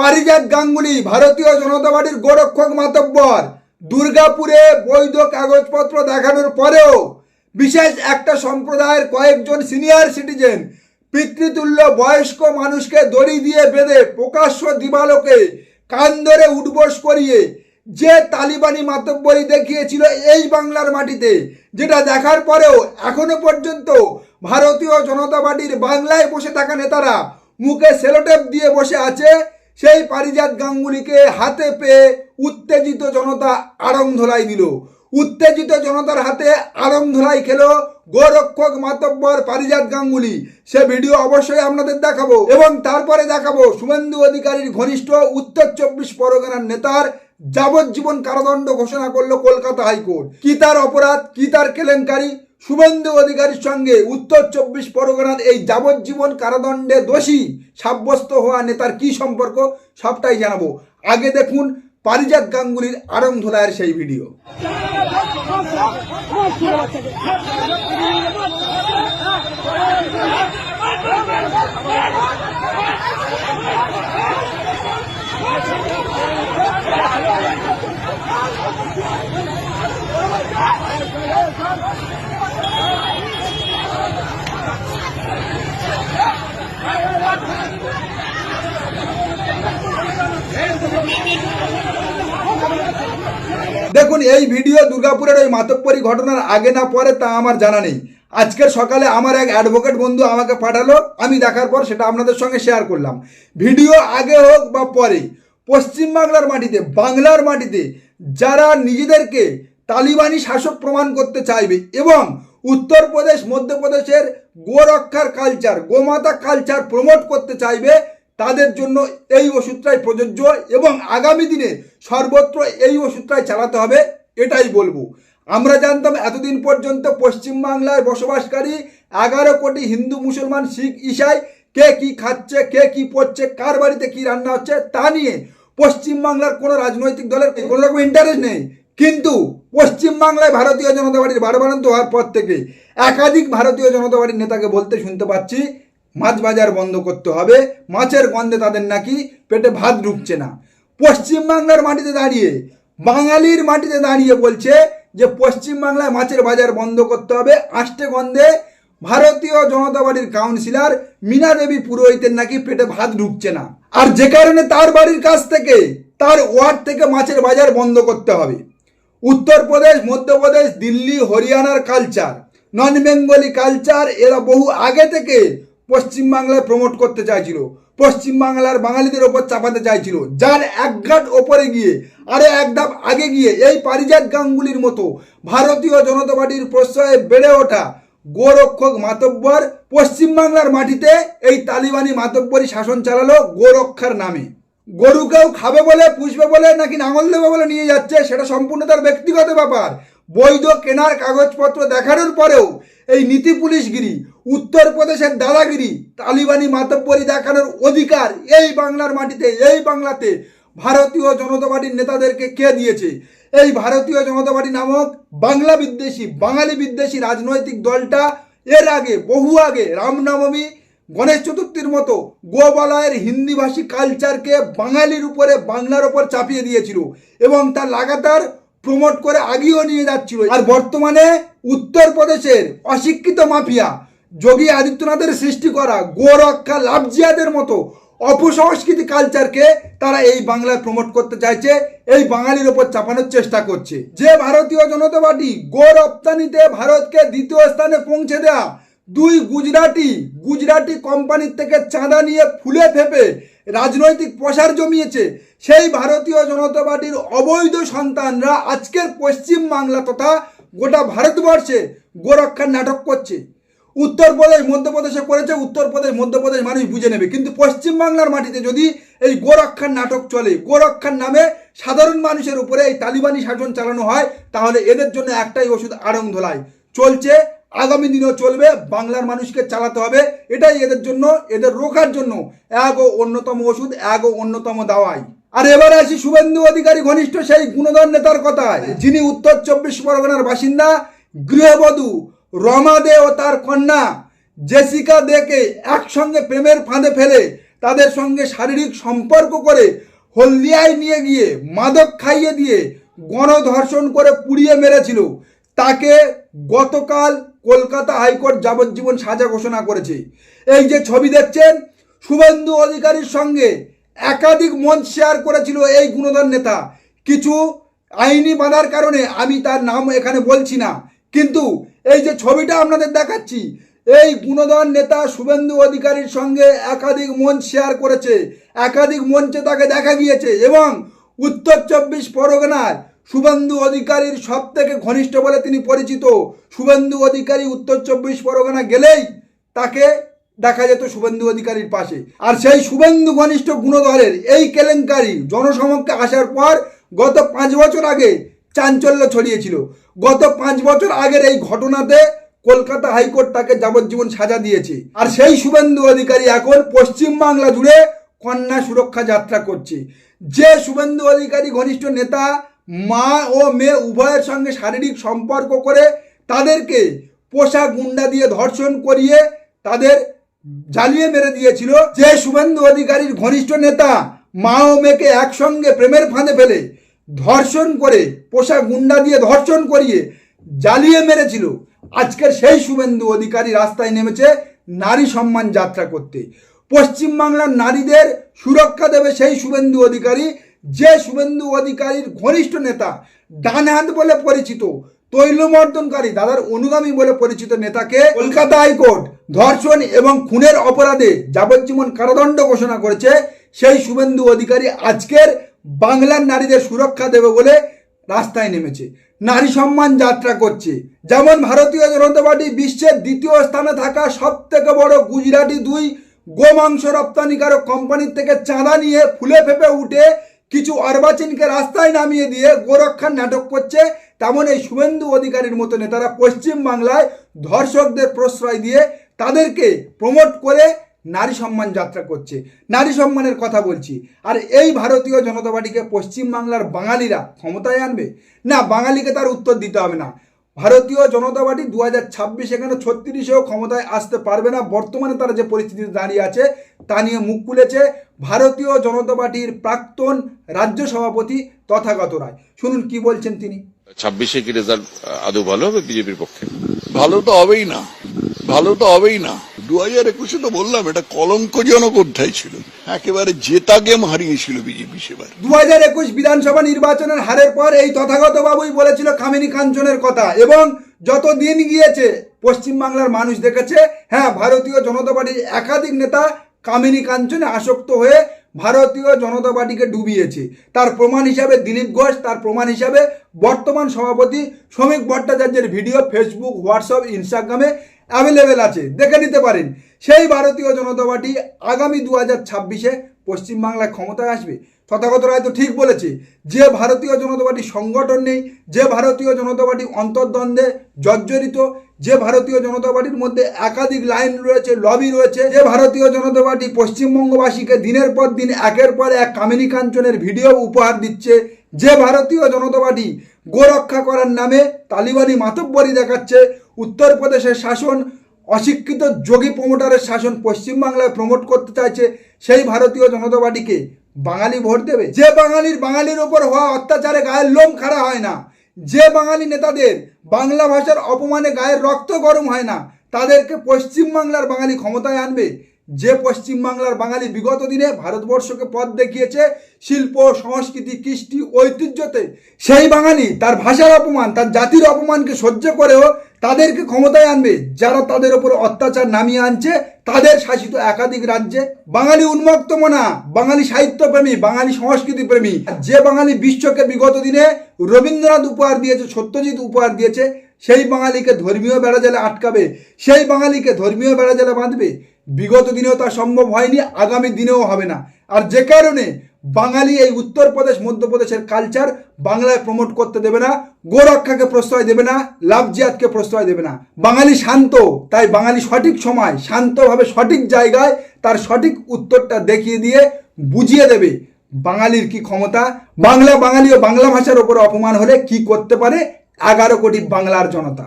পারিজাত গাঙ্গুলি ভারতীয় জনতা পার্টির গোরক্ষক মাতব্বর। দুর্গাপুরে বৈধ কাগজপত্র দেখানোর পরেও বিশেষ একটা সম্প্রদায়ের কয়েকজন সিনিয়র সিটিজেন পিতৃতুল্য বয়স্ক মানুষকে দড়ি দিয়ে বেঁধে প্রকাশ্য দিবালোকে কান ধরে উঠবোস করিয়ে যে তালিবানি মাতব্বরি দেখিয়েছিল এই বাংলার মাটিতে, যেটা দেখার পরেও এখনও পর্যন্ত ভারতীয় জনতা পার্টির বাংলায় বসে থাকা নেতারা মুখে সেলোটেপ দিয়ে বসে আছে সেই পারিজাত গাঙ্গুলিকে হাতে পেয়ে উত্তেজিত জনতা আড়ং ধোলাই দিল। উত্তেজিত জনতার হাতে আড়ং ধোলাই খেলো গোরক্ষক মাতব্বর পারিজাত গাঙ্গুলি। সে ভিডিও অবশ্যই আপনাদের দেখাবো এবং তারপরে দেখাবো শুভেন্দু অধিকারীর ঘনিষ্ঠ উত্তর চব্বিশ পরগনার নেতার যাবজ্জীবন কারাদণ্ড ঘোষণা করল কলকাতা হাইকোর্ট। কি তার অপরাধ, কি তার কেলেঙ্কারি শুভেন্দু অধিকারীর সঙ্গে উত্তর চব্বিশ পরগনার এই যাবজ্জীবন কারাদণ্ডে দোষী সাব্যস্ত হওয়া নেতার কি সম্পর্ক সবটাই জানাব। আগে দেখুন পারিজাত গাঙ্গুলির আরং সেই ভিডিও। দেখুন, এই ভিডিও দুর্গাপুরের ওই মাতব্বরী ঘটনার আগে না পরে তা আমার জানা নেই। আজকের সকালে আমার এক অ্যাডভোকেট বন্ধু আমাকে পাঠালো, আমি দেখার পর সেটা আপনাদের সঙ্গে শেয়ার করলাম। ভিডিও আগে হোক বা পরে পশ্চিমবাংলার মাটিতে, বাংলার মাটিতে যারা নিজেদেরকে তালিবানি শাসক প্রমাণ করতে চাইবে এবং উত্তরপ্রদেশ, মধ্যপ্রদেশের গোরক্ষার কালচার গোমাতা কালচার প্রমোট করতে চাইবে তাদের জন্য এই ওষুধটাই প্রযোজ্য এবং আগামী দিনে সর্বত্র এই ওষুধটাই চালাতে হবে, এটাই বলব। আমরা জানতাম এতদিন পর্যন্ত পশ্চিমবাংলায় বসবাসকারী এগারো কোটি হিন্দু মুসলমান শিখ ইসাই কে কি খাচ্ছে, কে কি পড়ছে কার বাড়িতে কি রান্না হচ্ছে, তা নিয়ে পশ্চিমবাংলার কোনো রাজনৈতিক দলের কোনো রকম ইন্টারেস্ট নেই। কিন্তু পশ্চিমবাংলায় ভারতীয় জনতা পার্টির বারবারন্ত হওয়ার পর থেকে একাধিক ভারতীয় জনতা পার্টির নেতাকে বলতে শুনতে পাচ্ছি মাছ বাজার বন্ধ করতে হবে। মাছের গন্ধে তাদের নাকি পেটে ভাত ঢুকছে না। পশ্চিমবাংলার মাটিতে দাঁড়িয়ে, বাঙালির মাটিতে দাঁড়িয়ে বলছে যে পশ্চিমবাংলায় মাছের বাজার বন্ধ করতে হবে। আষ্টে গন্ধে ভারতীয় জনতা পার্টির কাউন্সিলর মীনা দেবী পুরোহিতের নাকি পেটে ভাত ঢুকছে না। আর যে কারণে তার বাড়ির কাছ থেকে, তার ওয়ার্ড থেকে মাছের বাজার বন্ধ করতে হবে। উত্তরপ্রদেশ, মধ্যপ্রদেশ, দিল্লি, হরিয়ানার কালচার নন বেঙ্গলি কালচার এরা বহু আগে থেকে পশ্চিমবাংলায় প্রমোট করতে চাইছিল, পশ্চিমবাংলার বাঙালিদের ওপর চাপাতে চাইছিল, যার এক ঘাট ওপরে গিয়ে, আরে এক ধাপ আগে গিয়ে, এই পারিজাত গাঙ্গুলির মতো ভারতীয় জনতা পার্টির প্রশ্রয়ে বেড়ে ওঠা গোরক্ষক মাতব্বর পশ্চিমবাংলার মাটিতে এই তালিবানি মাতব্বরই শাসন চালালো গোরক্ষার নামে। গরুকেও খাবে বলে, পুষবে বলে, নাকি নাঙল দেবে বলে নিয়ে যাচ্ছে, সেটা সম্পূর্ণ তার ব্যক্তিগত ব্যাপার। বৈধ কেনার কাগজপত্র দেখানোর পরেও এই নীতি পুলিশগিরি উত্তরপ্রদেশের দাদাগিরি, তালিবানি মাতব্বরি দেখানোর অধিকার এই বাংলার মাটিতে, এই বাংলাতে ভারতীয় জনতা পার্টির নেতাদেরকে কে দিয়েছে? এই ভারতীয় জনতা পার্টি নামক বাংলা বিদ্বেষী, বাঙালি বিদ্বেষী রাজনৈতিক দলটা এর আগে, বহু আগে রামনবমী, গণেশ চতুর্থীর মতো গোবালয়ের হিন্দিভাষী কালচারকে বাঙালির উপরে, বাংলার ওপর চাপিয়ে দিয়েছিল এবং তা লাগাতার প্রমোট করে আগিয়েও নিয়ে যাচ্ছিল। আর বর্তমানে উত্তরপ্রদেশের অশিক্ষিত মাফিয়া যোগী আদিত্যনাথের সৃষ্টি করা গোরক্ষা লাভজিয়াদের মতো অপসংস্কৃতি কালচারকে তারা এই বাংলায় প্রমোট করতে চাইছে, এই বাঙালির ওপর চাপানোর চেষ্টা করছে। যে ভারতীয় জনতা পার্টি গো রপ্তানিতে ভারতকে দ্বিতীয় স্থানে পৌঁছে দেয়া, দুই গুজরাটি গুজরাটি কোম্পানির থেকে চাঁদা নিয়ে ফুলে ফেপে রাজনৈতিক প্রসার জমিয়েছে, সেই ভারতীয় জনতা পার্টির অবৈধ সন্তানরা আজকের পশ্চিম বাংলা তথা গোটা ভারতবর্ষে গোরক্ষার নাটক করছে। উত্তরপ্রদেশ মধ্যপ্রদেশে করেছে উত্তরপ্রদেশ মধ্যপ্রদেশ মানুষ বুঝে নেবে। কিন্তু পশ্চিমবাংলার মাটিতে যদি এই গোরক্ষার নাটক চলে, গোরক্ষার নামে সাধারণ মানুষের উপরে এই তালিবানি শাসন চালানো হয়, তাহলে এদের জন্য একটাই ওষুধ আড়ং ধোলাই। চলছে, আগামী দিনেও চলবে, বাংলার মানুষকে চালাতে হবে, এটাই এদের জন্য, এদের রোখার জন্য এক ও অন্যতম ওষুধ, এক ও অন্যতম দাওয়াই। আর এবারে আসি শুভেন্দু অধিকারী ঘনিষ্ঠ সেই গুণধর নেতার কথায়, যিনি উত্তর চব্বিশ পরগনার বাসিন্দা, গৃহবধূ রমা দে ও তার কন্যা জেসিকা দেকে একসঙ্গে প্রেমের ফাঁদে ফেলে তাদের সঙ্গে শারীরিক সম্পর্ক করে হলদিয়ায় নিয়ে গিয়ে মাদক খাইয়ে দিয়ে গণধর্ষণ করে পুড়িয়ে মেরেছিল। তাকে গতকাল কলকাতা হাইকোর্ট যাবজ্জীবন সাজা ঘোষণা করেছে। এই যে ছবি দেখছেন, শুভেন্দু অধিকারীর সঙ্গে একাধিক মঞ্চ শেয়ার করেছিল এই গুণধর নেতা। কিছু আইনি বাধার কারণে আমি তার নাম এখানে বলছি না, কিন্তু এই যে ছবিটা আপনাদের দেখাচ্ছি, এই গুণধর নেতা শুভেন্দু অধিকারীর সঙ্গে একাধিক মঞ্চ শেয়ার করেছে, একাধিক মঞ্চে তাকে দেখা গিয়েছে এবং উত্তর চব্বিশ পরগনার শুভেন্দু অধিকারীর সব থেকে ঘনিষ্ঠ বলে তিনি পরিচিত। শুভেন্দু অধিকারী উত্তর চব্বিশ পরগনা গেলেই তাকে দেখা যেত শুভেন্দু অধিকারীর পাশে। আর সেই শুভেন্দু ঘনিষ্ঠ গুণধরের এই কেলেঙ্কারি জনসমক্ষে আসার পর গত পাঁচ বছর আগে চাঞ্চল্য ছড়িয়েছিল। গত পাঁচ বছর আগের এই ঘটনাতে কলকাতা হাইকোর্ট তাকে যাবজ্জীবন সাজা দিয়েছে। আর সেই শুভেন্দু অধিকারী এখন পশ্চিম বাংলা জুড়ে কন্যা সুরক্ষা যাত্রা করছে। যে শুভেন্দু অধিকারী ঘনিষ্ঠ নেতা, মা ও মেয়ে উভয়ের সঙ্গে শারীরিক সম্পর্ক করে তাদেরকে পোশাক গুন্ডা দিয়ে ধর্ষণ করিয়ে তাদের জ্বালিয়ে মেরে দিয়েছিল, যে শুভেন্দু অধিকারীর ঘনিষ্ঠ নেতা, মা ও মেয়েকে একসঙ্গে প্রেমের ফাঁদে ফেলে ধর্ষণ করে পোশাক গুন্ডা দিয়ে ধর্ষণ করিয়ে জ্বালিয়ে মেরেছিল। আজকের সেই শুভেন্দু অধিকারী রাস্তায় নেমেছে নারী সম্মান যাত্রা করতে। পশ্চিমবাংলার নারীদের সুরক্ষা দেবে সেই শুভেন্দু অধিকারী। যে শুভেন্দু অধিকারীর ঘনিষ্ঠ নেতা ডান হাত বলে পরিচিত, তৈলমর্দনকারী, দাদার অনুগামী বলে পরিচিত নেতাকে কলকাতা হাইকোর্ট ধর্ষণ এবং খুনের অপরাধে যাবজ্জীবন কারাদণ্ড ঘোষণা করেছে সেই শুভেন্দু অধিকারী আজকের বাংলার নারীদের সুরক্ষা দেবে বলে রাস্তায় নেমেছে। নারী সম্মান যাত্রা করছে। যেমন ভারতীয় জনতা পার্টি বিশ্বের দ্বিতীয় স্থানে থাকা সব থেকে বড় গুজরাটি দুই গোমাংস রপ্তানিকারক কোম্পানির থেকে চাঁদা নিয়ে ফুলে ফেপে উঠে কিছু অর্বাচীনকে রাস্তায় নামিয়ে দিয়ে গোরক্ষার নাটক করছে। তেমন এই শুভেন্দু অধিকারীর মতো নেতারা পশ্চিম বাংলায় ধর্ষকদের প্রশ্রয় দিয়ে তাদেরকে প্রমোট করে নারী সম্মান যাত্রা করছে। নারী সম্মানের কথা বলছি। আর এই ভারতীয় জনতা পার্টিকে পশ্চিমবাংলার বাঙালিরা ক্ষমতায় আনবে? না বাঙালিকে তার উত্তর দিতে হবে না। ভারতীয় জনতা পার্টি দু হাজার ছাব্বিশ এখানে ছত্রিশেও ক্ষমতায় আসতে পারবে না। বর্তমানে তারা যে পরিস্থিতিতে দাঁড়িয়ে আছে তা নিয়ে মুখ খুলেছে ভারতীয় জনতা পার্টির প্রাক্তন রাজ্য সভাপতি তথাগত রায়। শুনুন কি বলছেন তিনি? ছাব্বিশে কি রেজাল্ট আদৌ ভালো হবে বিজেপির পক্ষে? ভালো তো হবেই না। ভালো তো হবেই না। দু হাজার একুশে তো বললাম, এটা কলঙ্কজনক অধ্যায় ছিল। একেবারে জেতা গেম হারিয়েছিল বিজেপি সেবার। দু হাজার একুশ বিধানসভা নির্বাচনের হারের পর এই তথাগত বাবুই বলেছিল কামিনী কাঞ্চনের কথা এবং যত দিন গিয়েছে, পশ্চিমবাংলার মানুষ দেখেছে হ্যাঁ ভারতীয় জনতা পার্টির একাধিক নেতা কামিনী কাঞ্চনে আসক্ত হয়ে ভারতীয় জনতা পার্টিকে ডুবিয়েছে। তার প্রমাণ হিসাবে দিলীপ ঘোষ, তার প্রমাণ হিসাবে বর্তমান সভাপতি শ্রমিক ভট্টাচার্যের ভিডিও ফেসবুক, হোয়াটসঅ্যাপ, ইনস্টাগ্রামে অ্যাভেলেবেল আছে, দেখে নিতে পারেন। সেই ভারতীয় জনতা পার্টি আগামী দু হাজার ছাব্বিশে পশ্চিমবাংলায় ক্ষমতায় আসবে। তথাগত রায় তো ঠিক বলেছে, যে ভারতীয় জনতা পার্টি সংগঠন নেই, যে ভারতীয় জনতা পার্টি অন্তর্দ্বন্দ্বে জর্জরিত, যে ভারতীয় জনতা পার্টির মধ্যে একাধিক লাইন রয়েছে লবি রয়েছে, যে ভারতীয় জনতা পার্টি পশ্চিমবঙ্গবাসীকে দিনের পর দিন, একের পর এক কামিনী কাঞ্চনের ভিডিও উপহার দিচ্ছে, যে ভারতীয় জনতা পার্টি গোরক্ষা করার নামে তালিবানি মাতব্বরি দেখাচ্ছে উত্তরপ্রদেশের শাসন, অশিক্ষিত যোগী প্রমোটারের শাসন পশ্চিমবাংলায় প্রমোট করতে চাইছে সেই ভারতীয় জনতা পার্টিকে। বাঙালি ভোট দেবে? যে বাঙালির বাঙালির ওপর হওয়া অত্যাচারে গায়ের লোম খাড়া হয় না। যে বাঙালি নেতাদের বাংলা ভাষার অপমানে গায়ের রক্ত গরম হয় না, তাদেরকে পশ্চিমবাংলার বাঙালি ক্ষমতায় আনবে। যে পশ্চিমবাংলার বাঙালি বিগত দিনে ভারতবর্ষকে পথ দেখিয়েছে শিল্প, সংস্কৃতি, কৃষ্টি, ঐতিহ্যতে, সেই বাঙালি তার ভাষার অপমান, তার জাতির অপমানকে সহ্য করেও তাদেরকে ক্ষমতায় আনবে, যারা তাদের ওপর অত্যাচার নামিয়ে আনছে, তাদের শাসিত একাধিক রাজ্যে। বাঙালি উন্মুক্ত মনা বাঙালি সাহিত্যপ্রেমী, বাঙালি সংস্কৃতি প্রেমী যে বাঙালি বিশ্বকে বিগত দিনে রবীন্দ্রনাথ উপহার দিয়েছে, সত্যজিৎ উপহার দিয়েছে, সেই বাঙালিকে ধর্মীয় বেড়াজালে আটকাবে, সেই বাঙালিকে ধর্মীয় বেড়াজালে বাঁধবে বিগত দিনেও তা সম্ভব হয়নি, আগামী দিনেও হবে না। আর যে কারণে বাঙালি এই উত্তরপ্রদেশ, মধ্যপ্রদেশের কালচার বাংলায় প্রমোট করতে দেবে না, গোরক্ষাকে প্রশ্রয় দেবে না লাভ জিয়াদকে প্রশ্রয় দেবে না। বাঙালি শান্ত, তাই বাঙালি সঠিক সময়, শান্তভাবে সঠিক জায়গায় তার সঠিক উত্তরটা দেখিয়ে দিয়ে বুঝিয়ে দেবে বাঙালির কি ক্ষমতা। বাংলা বাঙালি ও বাংলা ভাষার ওপর অপমান হলে কি করতে পারে? এগারো কোটি বাংলার জনতা।